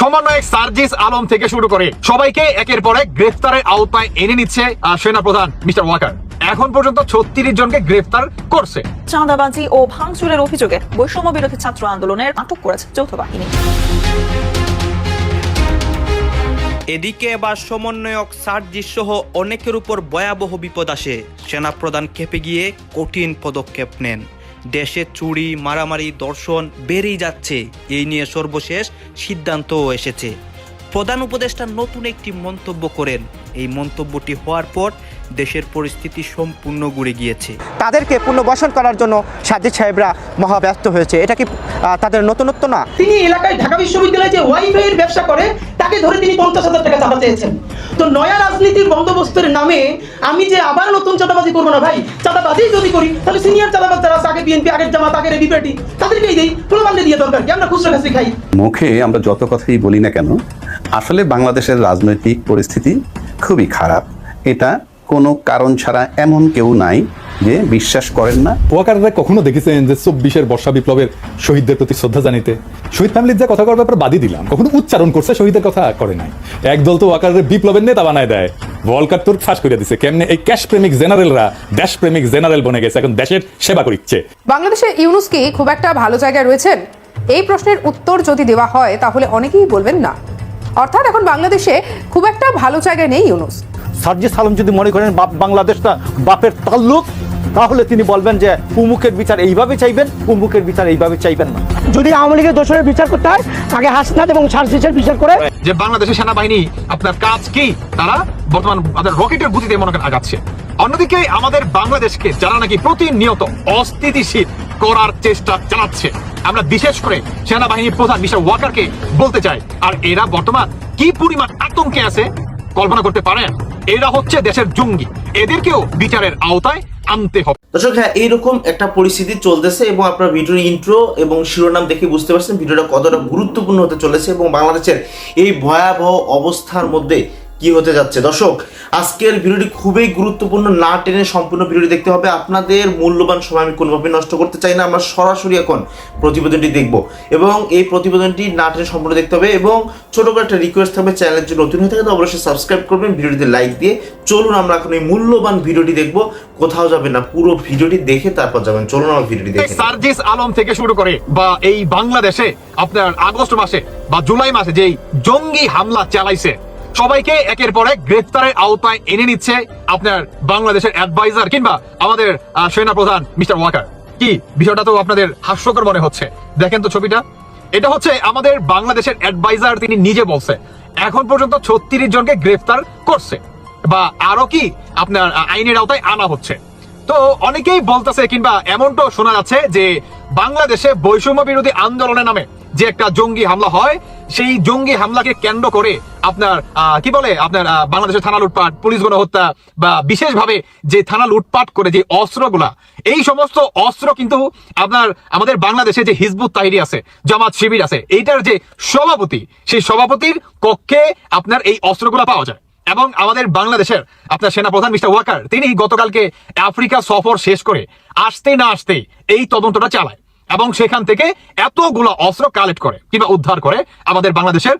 সমন্বয়ক সার্জিস আলম থেকে শুরু করে সবাইকে একের পর এক গ্রেফতারের আওতায় এনে নিচ্ছে সেনাপ্রধান মিস্টার ওয়াকার। এখন পর্যন্ত ছত্রিশ জনকে গ্রেফতার করছে। চাঁদাবাজি ও ভাঙচুরের অভিযোগে বৈষম্য বিরোধী ছাত্র আন্দোলনের আটক করেছে যৌথ বাহিনী। এদিকে এবার সমন্বয়ক সার্জিস সহ অনেকের উপর ভয়াবহ বিপদ আসে। সেনাপ্রধান খেপে গিয়ে কঠিন পদক্ষেপ নেন। দেশে চুরি মারামারি দর্শন বেড়েই যাচ্ছে। এই নিয়ে সর্বশেষ সিদ্ধান্তও এসেছে। প্রধান উপদেষ্টা নতুন একটি মন্তব্য করেন। এই মন্তব্যটি হওয়ার পর দেশের পরিস্থিতি সম্পূর্ণ ঘুরে গিয়েছে। তাদেরকে পুনর্বাসন করার জন্য সাজিদ সাহেবরা মহাব্যস্ত হয়েছে। এটা কি তাদের নতুনত্ব না? তিনি এলাকায় ঢাকা বিশ্ববিদ্যালয়ে যে ওয়াইফাই এর ব্যবসা করে তাকে ধরে তিনি পঞ্চাশ হাজার টাকা চাঁদা চেয়েছেন। তো নয়া রাজনীতির বন্দোবস্তের নামে আমি যে আবার নতুন চাঁদাবাজি করব না ভাই, চাঁদাবাজি যদি করি, তাহলে সিনিয়র চাঁদাবাজ যারা আগে বিএনপি আগের জামাত, আগের এবি পার্টি তাদেরকেই দিই, প্রমাণে দিয়ে দরকার কি? আমরা খুচরো কাছে খাই। মুখে আমরা যত কথাই বলি না কেন, আসলে বাংলাদেশের রাজনৈতিক পরিস্থিতি খুবই খারাপ। এটা কোনো কারণ ছাড়া এমন কেউ নাই যে বিশ্বাস করেন না। ওয়াকাররা কখনো দেখেছেন যে চব্বিশের বর্ষা বিপ্লবের শহীদদের প্রতি শ্রদ্ধা জানিতে? শহীদ ফ্যামিলির যে কথা করার ব্যাপারে বাদই দিলাম। কখনো উচ্চারণ করছে শহীদের কথা করে নাই। একদল তো ওয়াকারের বিপ্লবের নেতা বানায় দেয়। ওয়ার্ল্ড তোর ফাঁস করে দিছে। কেমনে এই ক্যাশ প্রেমিক জেনারেলরা দেশ প্রেমিক জেনারেল বনে গেছে এখন দেশের সেবা করিচ্ছে। বাংলাদেশে ইউনুস কি খুব একটা ভালো জায়গায় রয়েছেন? এই প্রশ্নের উত্তর যদি দেওয়া হয় তাহলে অনেকেই বলবেন না। অর্থাৎ এখন বাংলাদেশে খুব একটা ভালো জায়গায় নেই ইউনুস। সার্জিস আলম যদি মনে করেন বাপ বাংলাদেশটা বাপের তাল্লুক তাহলে তিনি বলবেন যে উমুকের বিচার এইভাবে চাইবেন উমুকের বিচার এইভাবে চাইবেন না। যদি আওয়ামী লীগের দোষরের বিচার করতে হয় আগে হাসনাত এবং সার্জিসের বিচার করে যে বাংলাদেশের সেনাবাহিনী আপনার কাজ কি? তারা বর্তমান আমাদের রকেটের গতিতে মনে করেন আগাচ্ছে। অন্যদিকে আমাদের বাংলাদেশকে যারা নাকি প্রতিনিয়ত অস্থিতিশীল করার চেষ্টা চালাচ্ছে আমরা বিশেষ করে সেনাবাহিনীর প্রধান মিস্টার ওয়াকারকে বলতে চাই আর এরা বর্তমান কি পরিমাণ আতঙ্কে আছে কল্পনা করতে পারেন? এরা হচ্ছে দেশের জঙ্গি। এদেরকেও বিচারের আওতায় আনতে হবে। দর্শক হ্যাঁ এইরকম একটা পরিস্থিতি চলতেছে এবং আপনার ভিডিওর ইন্ট্রো এবং শিরোনাম দেখে বুঝতে পারছেন, ভিডিওটা কতটা গুরুত্বপূর্ণ হতে চলেছে এবং বাংলাদেশের এই ভয়াবহ অবস্থার মধ্যে কি হতে যাচ্ছে? দর্শক, আজকের ভিডিওটি খুবই গুরুত্বপূর্ণ। না টেনে সম্পূর্ণ ভিডিওটি দেখতে হবে। আপনাদের মূল্যবান সময় আমি কোনোভাবে নষ্ট করতে চাই না। আমরা সরাসরি এখন প্রতিবেদনটি দেখব এবং এই প্রতিবেদনটি না টেনে সম্পূর্ণ দেখতে হবে এবং ছোট করে একটা রিকোয়েস্ট থাকবে। চ্যানেলের জন্য নতুন হয়ে থাকে, তো অবশ্যই সাবস্ক্রাইব করবেন। ভিডিওটিতে লাইক দিয়ে চলুন, আমরা এখন এই মূল্যবান ভিডিওটি দেখব। কোথাও যাবেন না, পুরো ভিডিওটি দেখে তারপর যাবেন। চলুন, আমার ভিডিওটি দেখে সার্জিস আলম থেকে শুরু করে বা এই বাংলাদেশে আপনার আগস্ট মাসে বা জুলাই মাসে যেই জঙ্গি হামলা চালাইছে সবাইকে একের পর এক গ্রেফতারের আওতায় এনে নিচ্ছে আপনার বাংলাদেশের অ্যাডভাইজার কিংবা আমাদের সেনা প্রধান মিস্টার ওয়াকার। কি? বিষয়টা তো আপনাদের হাস্যকর মনে হচ্ছে। দেখেন তো ছবিটা। এটা হচ্ছে আমাদের বাংলাদেশের অ্যাডভাইজার তিনি নিজে বলছে। এখন পর্যন্ত ছত্রিশ জনকে গ্রেফতার করছে। বা আরও কি? আপনার আইনের আওতায় আনা হচ্ছে। তো অনেকেই বলতেছে কিংবা এমনটাও শোনা যাচ্ছে যে বাংলাদেশে বৈষম্য বিরোধী আন্দোলনের নামে যে একটা জঙ্গি হামলা হয়, সেই জঙ্গি হামলাকে কেন্দ্র করে আপনার কি বলে, আপনার বাংলাদেশের থানা লুটপাট, পুলিশ গণহত্যা বা বিশেষভাবে যে থানা লুটপাট করে যে অস্ত্রগুলা, এই সমস্ত অস্ত্র কিন্তু আপনার আমাদের বাংলাদেশে যে হিজবুত তাহিরি আছে, জামাত শিবির আছে, এইটার যে সভাপতি, সেই সভাপতির কক্ষে আপনার এই অস্ত্রগুলা পাওয়া যায়। এবং আমাদের বাংলাদেশের আপনার সেনাপ্রধান মিস্টার ওয়াকার, তিনি গতকালকে আফ্রিকা সফর শেষ করে আসতেই না আসতেই এই তদন্তটা চালায় এবং সেখান থেকে এতগুলো অস্ত্র কালেক্ট করে কিংবা উদ্ধার করে আমাদের বাংলাদেশের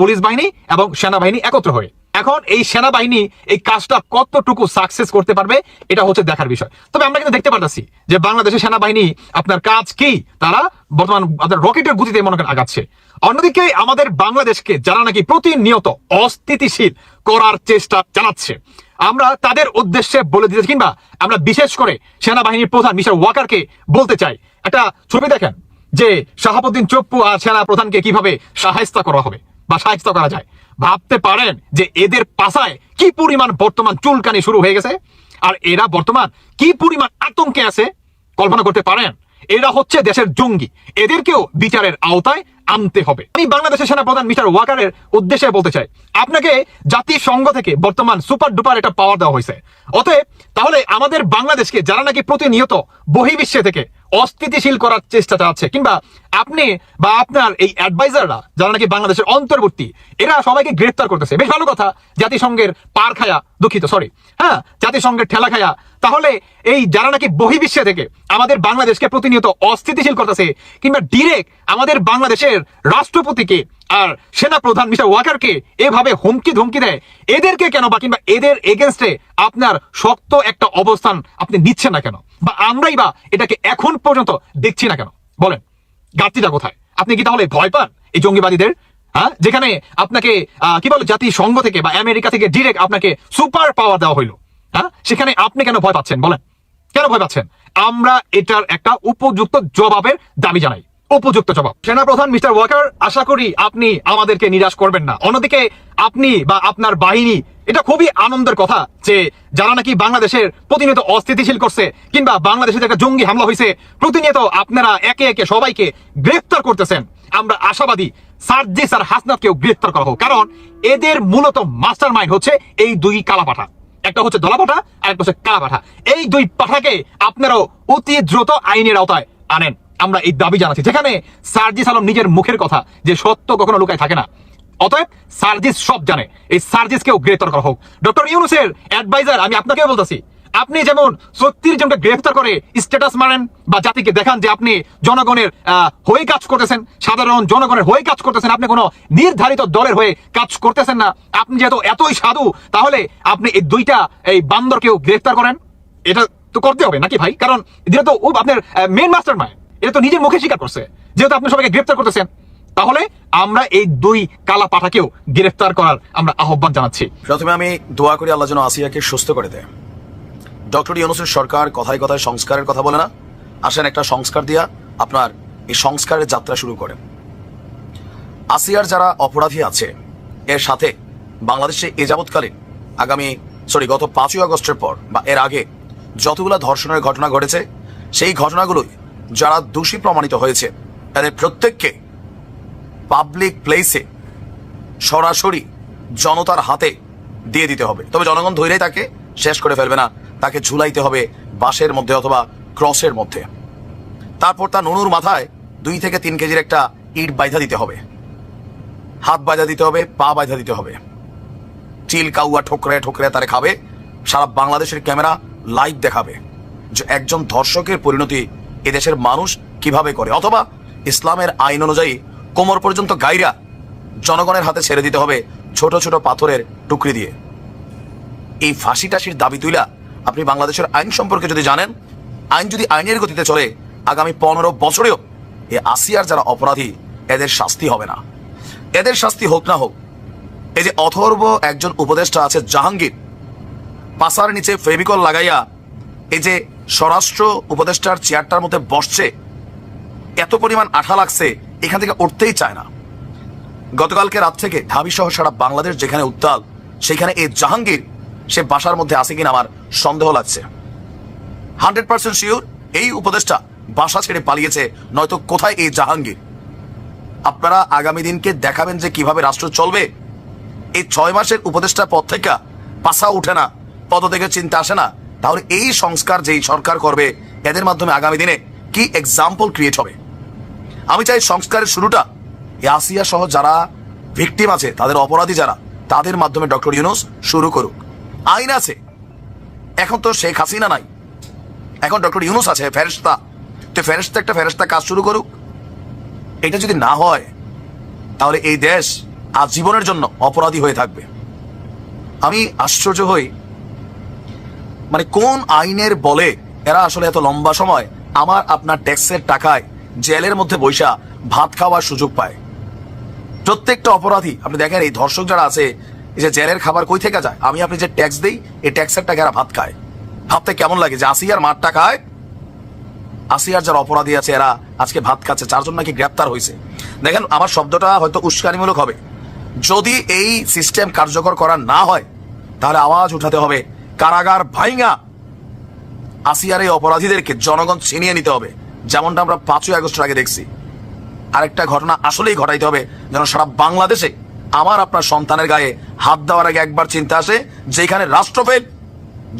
পুলিশ বাহিনী এবং সেনাবাহিনী একত্র হয়ে। এখন এই সেনাবাহিনী এই কাজটা কতটুকু সাকসেস করতে পারবে, এটা হচ্ছে দেখার বিষয়। তবে আমরা কিন্তু দেখতে পারতেছি যে বাংলাদেশের সেনাবাহিনী আপনার কাজ কি, তারা বর্তমান আপনার রকেটের গতিতে মনে করেন আগাচ্ছে। অন্যদিকে আমাদের বাংলাদেশকে যারা নাকি প্রতিনিয়ত অস্থিতিশীল করার চেষ্টা চালাচ্ছে, আমরা তাদের উদ্দেশ্যে বলে দিতে কিংবা আমরা বিশেষ করে সেনাবাহিনীর প্রধান মিস্টার ওয়াকারকে বলতে চাই। একটা ছবি দেখেন, যে শাহাবুদ্দিন চপ্পু আর সেনা প্রধানকে কীভাবে সাহায্য করা হবে বা সাহায্য করা যায়। ভাবতে পারেন যে এদের পাশায় কি পরিমাণ বর্তমান চুলকানি শুরু হয়ে গেছে, আর এরা বর্তমান কি পরিমাণ আতঙ্কে আছে, কল্পনা করতে পারেন। এরা হচ্ছে দেশের জঙ্গি। এদেরকেও বিচারের আওতায় আনতে হবে। আমি বাংলাদেশের সেনাপ্রধান মিস্টার ওয়াকারের উদ্দেশ্যে বলতে চাই, আপনাকে জাতিসংঘ থেকে বর্তমান সুপার ডুপার এটা পাওয়ার দেওয়া হয়েছে। অতএব, তাহলে আমাদের বাংলাদেশকে যারা নাকি প্রতিনিয়ত বহির্বিশ্বে থেকে অস্থিতিশীল করার চেষ্টা চালাচ্ছে কিংবা আপনি বা আপনার এই অ্যাডভাইজাররা যারা নাকি বাংলাদেশের অন্তর্বর্তী, এরা সবাইকে গ্রেফতার করতেছে। বেশ ভালো কথা, জাতিসংঘের পার খায়া দুঃখিত সরি হ্যাঁ জাতিসংঘের ঠেলা খায়া। তাহলে এই যারা নাকি বহির্বিশ্বে থেকে আমাদের বাংলাদেশকে প্রতিনিয়ত অস্থিতিশীল করতেছে, কিংবা ডিরেক্ট আমাদের বাংলাদেশের রাষ্ট্রপতিকে আর সেনা প্রধান মিস্টার ওয়াকারকে এভাবে হুমকি ধমকি দেয়। এদেরকে কেন বা কিংবা এদের এগেনস্টে আপনার শক্ত একটা অবস্থান আপনি নিচ্ছেন না কেন? বা আমরাই বা এটাকে এখন পর্যন্ত দেখছি না কেন? বলেন ঘাটতিটা কোথায়? আপনি কি তাহলে ভয় পান এই জঙ্গিবাদীদের? হ্যাঁ? যেখানে আপনাকে কি বলে, জাতিসংঘ থেকে বা আমেরিকা থেকে ডিরেক্ট আপনাকে সুপার পাওয়ার দেওয়া হইল। হ্যাঁ? সেখানে আপনি কেন ভয় পাচ্ছেন? বলেন, কেন ভয় পাচ্ছেন? আমরা এটার একটা উপযুক্ত জবাবের দাবি জানাই। উপযুক্ত জবাব। সেনাপ্রধান মিস্টার ওয়াকার, আশা করি আপনি আমাদেরকে নিরাশ করবেন না। অন্যদিকে আপনি বা আপনার বাহিনী, এটা খুবই আনন্দের কথা যে যারা নাকি বাংলাদেশের প্রতিনিয়ত অস্থিতিশীল করছে কিংবা বাংলাদেশে একটা জঙ্গি হামলা হয়েছে, প্রতিনিয়ত আপনারা একে একে সবাইকে গ্রেফতার করতেছেন। আমরা আশাবাদী সার্জিস আর হাসনাতকেও গ্রেফতার করা হোক। কারণ এদের মূলত মাস্টার মাইন্ড হচ্ছে এই দুই কালাপাঠা। একটা হচ্ছে দলাপাঠা আর একটা হচ্ছে কালাপাঠা। এই দুই পাঠাকে আপনারাও অতি দ্রুত আইনের আওতায় আনেন। আমরা এই দাবি জানাচ্ছি। যেখানে সার্জিস আলম নিজের মুখের কথা, যে সত্য কখনো লুকায় থাকে না। অতএব সার্জিস সব জানে। এই সার্জিসকেও গ্রেফতার করা হোক। ডক্টর ইউনুসের অ্যাডভাইজার আমি আপনাকেও বলতেছি, আপনি যেমন সত্যির জনকে গ্রেফতার করে স্ট্যাটাস মারেন বা জাতিকে দেখান যে আপনি জনগণের হয়ে কাজ করতেছেন, সাধারণ জনগণের হয়ে কাজ করতেছেন, আপনি কোনো নির্ধারিত দলের হয়ে কাজ করতেছেন না, আপনি যেহেতু এতই সাধু, তাহলে আপনি এই দুইটা, এই বান্দরকেও গ্রেফতার করেন। এটা তো করতে হবে নাকি ভাই? কারণ এটা তো আপনার মেন মাস্টার মায় এটা তো নিজের মুখে স্বীকার করছে। যেহেতু আপনি সবাইকে গ্রেফতার করতেছেন, তাহলে আমরা এই দুই কালা পাঠাকেও গ্রেফতার করার আমরা আহ্বান জানাচ্ছি। প্রথমে আমি দোয়া করি আল্লাহ যেন আসিয়াকে সুস্থ করে দেয়। ডক্টর ইউনুসের সরকার কথায় কথায় সংস্কারের কথা বলে না। আসেন একটা সংস্কার দিয়া আপনার এই সংস্কারের যাত্রা শুরু করেন। আসিয়ার যারা অপরাধী আছে, এর সাথে বাংলাদেশে এ যাবৎকালীন, আগামী সরি গত পাঁচই আগস্টের পর বা এর আগে যতগুলো ধর্ষণের ঘটনা ঘটেছে, সেই ঘটনাগুলোই যারা দোষী প্রমাণিত হয়েছে, তাদের প্রত্যেককে পাবলিক প্লেসে সরাসরি জনতার হাতে দিয়ে দিতে হবে। তবে জনগণ ধৈর্যই তাকে শেষ করে ফেলবে না, তাকে ঝুলাইতে হবে বাঁশের মধ্যে অথবা ক্রসের মধ্যে। তারপর তার নুনুর মাথায় দুই থেকে তিন কেজির একটা ইট বাইধা দিতে হবে। হাত বাইধা দিতে হবে, পা বাইধা দিতে হবে। চিল কাউয়া ঠোকরে ঠোকরে তারে খাবে, সারা বাংলাদেশের ক্যামেরা লাইভ দেখাবে। যে একজন ধর্ষকের পরিণতি এদেশের মানুষ কীভাবে করে? অথবা ইসলামের আইন অনুযায়ী কোমর পর্যন্ত গাইরা জনগণের হাতে ছেড়ে দিতে হবে ছোট ছোট পাথরের টুকরি দিয়ে। এই ফাঁসি টাসির দাবি তুইলা আপনি বাংলাদেশের আইন সম্পর্কে যদি জানেন, আইন যদি আইনের গতিতে চলে, আগামী পনেরো বছরেও এ আসিয়ার যারা অপরাধী, এদের শাস্তি হবে না। এদের শাস্তি হোক না হোক, এই যে অথর্ব একজন উপদেষ্টা আছে জাহাঙ্গীর, পাশার নিচে ফেভিকল লাগাইয়া, এই যে স্বরাষ্ট্র উপদেষ্টার চেয়ারটার মধ্যে বসছে। এত পরিমাণ আঠা লাগছে, এখান থেকে উঠতেই চায় না। গতকালকে রাত থেকে ঢাবি সহ সারা বাংলাদেশ যেখানে উত্তাল, সেখানে এই জাহাঙ্গীর, সে বাসার মধ্যে আছে কিনা আমার সন্দেহ লাগছে। হান্ড্রেড পার্সেন্ট শিওর, এই উপদেষ্টা বাসা ছেড়ে পালিয়েছে, নয়তো কোথায় এই জাহাঙ্গীর? আপনারা আগামী দিনকে দেখাবেন যে কীভাবে রাষ্ট্র চলবে? এই ছয় মাসের উপদেষ্টার পদ থেকে পাশা উঠে না পদ থেকে চিন্তা আসে না। তাহলে এই সংস্কার যেই সরকার করবে, এদের মাধ্যমে আগামী দিনে কি এক্সাম্পল ক্রিয়েট হবে? আমি চাই সংস্কারের শুরুটা আসিয়া সহ যারা ভিকটিম আছে, তাদের অপরাধী যারা, তাদের মাধ্যমে ডক্টর ইউনুস শুরু করুক। আইন আছে। এখন তো শেখ হাসিনা নাই। এখন ডক্টর ইউনুস আছে ফেরেস্তা তো ফেরেস্তা একটা ফেরেস্তা কাজ শুরু করুক। এটা যদি না হয়, তাহলে এই দেশ আজীবনের জন্য অপরাধী হয়ে থাকবে। আমি আশ্চর্য হই মানে কোন আইনের বলে এরা আসলে এত লম্বা সময় আমার আপনার ট্যাক্সের টাকায় জেলের মধ্যে বৈশা ভাত খাওয়ার সুযোগ পায়? প্রত্যেকটা অপরাধী, আপনি দেখেন এই ধর্ষক যারা আছে যে জেলের খাবার কই থেকে যায়? আমি আপনি যে ট্যাক্স দিই, এই ট্যাক্সের টাকা এরা ভাত খায়। ভাবতে কেমন লাগে যে আসিয়ার মারটা খায়? আসিয়ার যারা অপরাধী আছে, এরা আজকে ভাত খাচ্ছে চারজন নাকি গ্রেপ্তার হয়েছে দেখেন, আমার শব্দটা হয়তো উস্কানিমূলক হবে। যদি এই সিস্টেম কার্যকর করা না হয়, তাহলে আওয়াজ উঠাতে হবে কারাগার ভাইঙ্গা আসিয়ার এই অপরাধীদেরকে জনগণ ছিনিয়ে নিতে হবে। যেমনটা আমরা পাঁচই আগস্টের আগে দেখছি। আরেকটা ঘটনা আসলেই ঘটাইতে হবে। যেন সারা বাংলাদেশে আমার আপনার সন্তানের গায়ে হাত দেওয়ার আগে একবার চিন্তা আসে, যেখানে রাষ্ট্র ফেল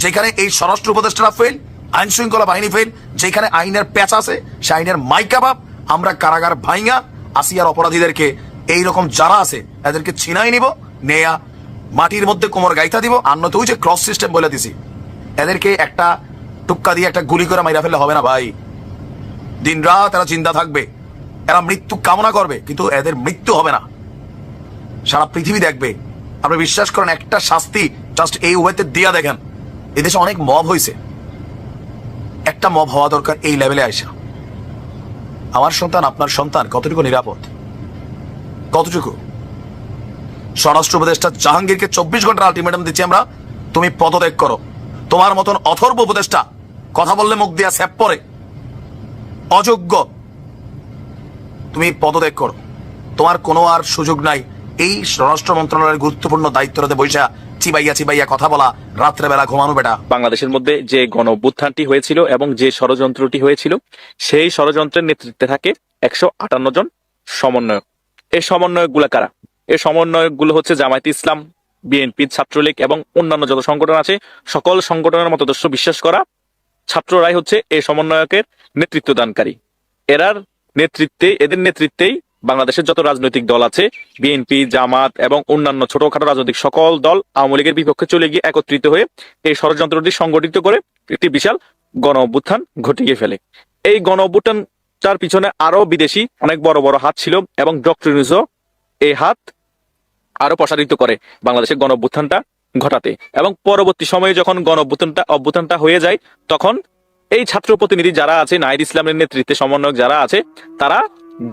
যেখানে এই স্বরাষ্ট্র উপদেষ্টারা ফেল আইন শৃঙ্খলা বাহিনী ফেল যেখানে আইনের প্যাচ আছে, সে আইনের মাইকাবাব আমরা কারাগার ভাইঙ্গা আসিয়ার অপরাধীদেরকে এই রকম যারা আছে, এদেরকে ছিনাই নিব, নেয়া মাটির মধ্যে কোমর গাইতা দিব, আর ওই যে ক্রস সিস্টেম বলে দিছি। এদেরকে একটা টুক্কা দিয়ে একটা গুলি করে মাইরা ফেললে হবে না ভাই। দিন রাত এরা চিন্তা থাকবে। এরা মৃত্যু কামনা করবে, কিন্তু এদের মৃত্যু হবে না। সারা পৃথিবী দেখবে। আপনি বিশ্বাস করেন, একটা শাস্তি জাস্ট এই ওয়েতে দিয়া দেখেন। এদেশে অনেক মব হয়েছে একটা মব হওয়া দরকার এই লেভেলে আইসা। আমার সন্তান, আপনার সন্তান, কতটুকু নিরাপদ? কতটুকু? স্বরাষ্ট্র উপদেষ্টা জাহাঙ্গীরকে চব্বিশ ঘণ্টার আলটিমেটাম দিচ্ছি আমরা। তুমি পদত্যাগ করো। তোমার মতন অথর্ব উপদেষ্টা কথা বললে মুখ দিয়া স্যাপ পরে। অযোগ্য। তুমি পদত্যাগ করো। তোমার কোনো আর সুযোগ নাই। এই স্বরাষ্ট্র মন্ত্রণালয়ের গুরুত্বপূর্ণ দায়িত্বটাতে বৈশা চিবাইয়া চিবাইয়া কথা বলা, রাত্রেবেলা ঘুমানো বেটা। বাংলাদেশের মধ্যে যে গণভ্যুত্থানটি হয়েছিল এবং যে ষড়যন্ত্রটি হয়েছিল, সেই ষড়যন্ত্রের নেতৃত্বে থাকে একশো আটান্ন জন সমন্বয়ক। এই সমন্বয়কগুলা কারা? এই সমন্বয়কগুলো হচ্ছে জামায়াত ইসলাম বিএনপি ছাত্রলীগ এবং অন্যান্য যত সংগঠন আছে, সকল সংগঠনের মতদর্শ বিশ্বাস করা ছাত্ররাই হচ্ছে এই সমন্বয়কের নেতৃত্ব দানকারী এরার নেতৃত্বে, এদের নেতৃত্বেই বাংলাদেশের যত রাজনৈতিক দল আছে, বিএনপি, জামাত এবং অন্যান্য ছোটখাটো রাজনৈতিক সকল দল আওয়ামী লীগের বিপক্ষে চলে গিয়ে একত্রিত হয়ে এই ষড়যন্ত্রটি সংগঠিত করে একটি বিশাল গণ অভ্যুত্থান ঘটিয়ে ফেলে। এই গণ অভ্যুত্থানটার পিছনে আরও বিদেশি অনেক বড় বড় হাত ছিল এবং ডক্টর এই হাত আরও প্রসারিত করে বাংলাদেশের গণ ঘটাতে। এবং পরবর্তী সময়ে যখন গণ অভ্যুত্থানটা হয়ে যায়, তখন এই ছাত্র প্রতিনিধি যারা আছে নাইদ ইসলামের নেতৃত্বে সমন্বয়ক যারা আছে, তারা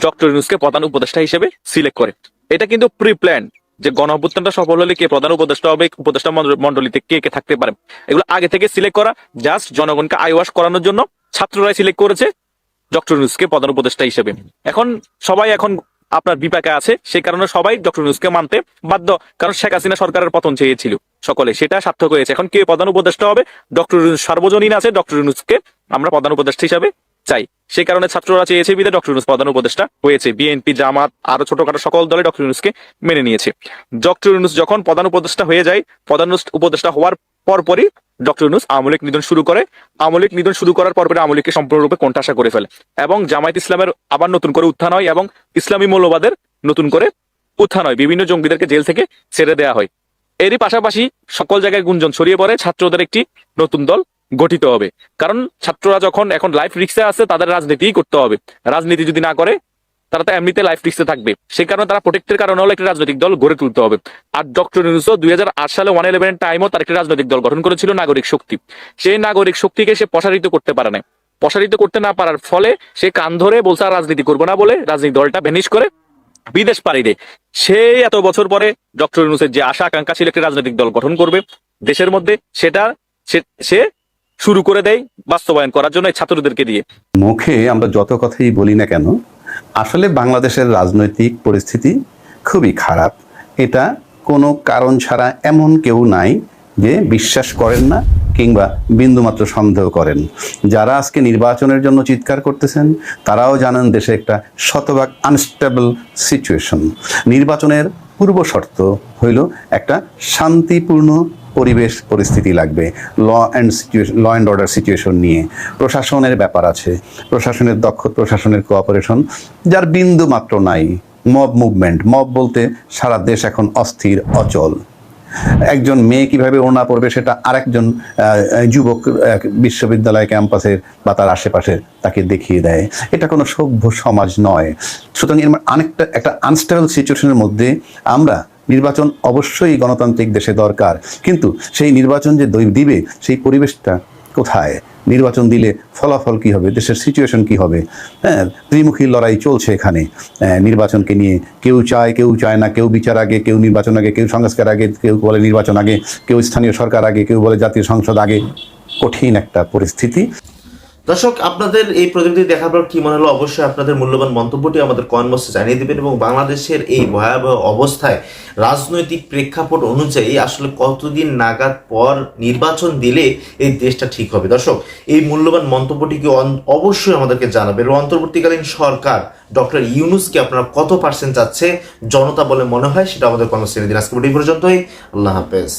ডক্টর ইউনুসকে প্রধান উপদেষ্টা হিসেবে সিলেক্ট করে। এটা কিন্তু প্রি প্ল্যান যে গণ অভ্যুত্থানটা সফল হলে কে প্রধান উপদেষ্টা হবে, উপদেষ্টা মন্ডল- মণ্ডলীতে কে কে থাকতে পারে। এগুলো আগে থেকে সিলেক্ট করা, জাস্ট জনগণকে আইওয়াশ করানোর জন্য ছাত্ররাই সিলেক্ট করেছে ডক্টর ইউনুসকে প্রধান উপদেষ্টা হিসেবে। এখন সবাই এখন আপনার বিপাকে আছে সেই কারণে সবাই ডক্টর ইউনুসকে মানতে বাধ্য। কারণ শেখ হাসিনা সরকারের পতন চেয়েছিল সকলে। সেটা সার্থক হয়েছে। এখন কে প্রধান উপদেষ্টা হবে? ডক্টর ইউনুস সার্বজনীন আছে। ডক্টর ইউনুসকে আমরা প্রধান উপদেষ্টা হিসাবে চাই। সেই কারণে ছাত্ররা চেয়েছে বিদে ডক্টর ইউনুস প্রধান উপদেষ্টা হয়েছে। বিএনপি জামাত, আরও ছোটখাটো সকল দলে ডক্টর ইউনুসকে মেনে নিয়েছে। ডক্টর ইউনুস যখন প্রধান উপদেষ্টা হয়ে যায়, প্রধান উপদেষ্টা হওয়ার পরপরই ডক্টর ইউনুস আওয়ামী লীগ নিধন শুরু করে। আওয়ামী লীগ নিধন শুরু করার পরপরই আওয়ামী লীগকে সম্পূর্ণরূপে কোণঠাসা করে ফেলে এবং জামায়াত ইসলামের আবার নতুন করে উত্থান হয় এবং ইসলামী মৌলবাদের নতুন করে উত্থান হয়। বিভিন্ন জঙ্গিদেরকে জেল থেকে ছেড়ে দেওয়া হয়। এরই পাশাপাশি সকল জায়গায় গুঞ্জন ছড়িয়ে পড়ে, ছাত্রদের একটি নতুন দল গঠিত হবে। কারণ ছাত্ররা যখন এখন লাইফ রিক্সে আছে, তাদের রাজনীতিই করতে হবে। রাজনীতি যদি না করে তারা তো এমনিতে লাইফ রিক্সে থাকবে। সেই কারণে তারা প্রোটেক্টের কারণে হলো একটি রাজনৈতিক দল গড়ে তুলতে হবে। আর ডক্টর ইউনুসও দুই সালে ওয়ান ইলেভেন টাইমও তার একটি রাজনৈতিক দল গঠন করেছিল নাগরিক শক্তি। সেই নাগরিক শক্তিকে সে প্রসারিত করতে পারে না প্রসারিত করতে না পারার ফলে সে কান ধরে বলছে, আর রাজনীতি করব না বলে রাজনীতি দলটা ভ্যানিশ করে বিদেশ পাড়ি দেয়। সেই এত বছর পরে ডক্টর ইউনুসের যে আশা, আকাঙ্ক্ষা ছিল একটি রাজনৈতিক দল গঠন করবে, দেশের মধ্যে সেটা সে- সে শুরু করে দেয় বাস্তবায়ন করার জন্য ছাত্রদেরকে দিয়ে। মুখে আমরা যত কথাই বলি না কেন আসলে বাংলাদেশের রাজনৈতিক পরিস্থিতি খুবই খারাপ। এটা কোনো কারণ ছাড়া এমন কেউ নাই যে বিশ্বাস করেন না কিংবা বিন্দুমাত্র সন্দেহ করেন। যারা আজকে নির্বাচনের জন্য চিৎকার করতেছেন, তারাও জানেন দেশে একটা শতভাগ আনস্টেবল সিচুয়েশন নির্বাচনের পূর্ব শর্ত হইল একটা শান্তিপূর্ণ পরিবেশ পরিস্থিতি লাগবে law and situation law and order situation নিয়ে। প্রশাসনের ব্যাপার আছে, প্রশাসনের দক্ষ, প্রশাসনের কোঅপারেশন যার বিন্দু মাত্র নাই মব মুভমেন্ট মব বলতে সারা দেশ এখন অস্থির, অচল। একজন মেয়ে কীভাবে ওড়না পড়বে সেটা আরেকজন যুবক বিশ্ববিদ্যালয় ক্যাম্পাসের বা তার আশেপাশে তাকে দেখিয়ে দেয়। এটা কোনো সভ্য সমাজ নয়। সুতরাং এর অনেকটা একটা আনস্টেবল সিচুয়েশনের মধ্যে আমরা নির্বাচন অবশ্যই গণতান্ত্রিক দেশে দরকার। কিন্তু সেই নির্বাচন যে দিবে, সেই পরিবেশটা কোথায়? নির্বাচন দিলে ফলাফল কি হবে? দেশের সিচুয়েশন কি হবে? হ্যাঁ ত্রিমুখী লড়াই চলছে এখানে। আহ, নির্বাচনকে নিয়ে কেউ চায় কেউ চায় না কেউ বিচার আগে কেউ নির্বাচন আগে কেউ সংস্কার আগে কেউ বলে নির্বাচন আগে কেউ স্থানীয় সরকার আগে কেউ বলে জাতীয় সংসদ আগে। কঠিন একটা পরিস্থিতি। দর্শক, আপনাদের এই প্রযুক্তি দেখার পর কি মনে হলো? অবশ্যই আপনাদের মূল্যবান মন্তব্যটি আমাদের বক্সে জানিয়ে দেবেন এবং বাংলাদেশের এই ভয়াবহ অবস্থায় রাজনৈতিক প্রেক্ষাপট অনুযায়ী আসলে কতদিন নাগাদ পর নির্বাচন দিলে এই দেশটা ঠিক হবে? দর্শক, এই মূল্যবান মন্তব্যটিকে অবশ্যই আমাদেরকে জানাবেন এবং অন্তর্বর্তীকালীন সরকার ডক্টর ইউনুসকে আপনারা কত পার্সেন্ট চাচ্ছে জনতা বলে মনে হয় সেটা আমাদের কমেন্ট দিন। আজকে পর্যন্তই। আল্লাহ হাফেজ।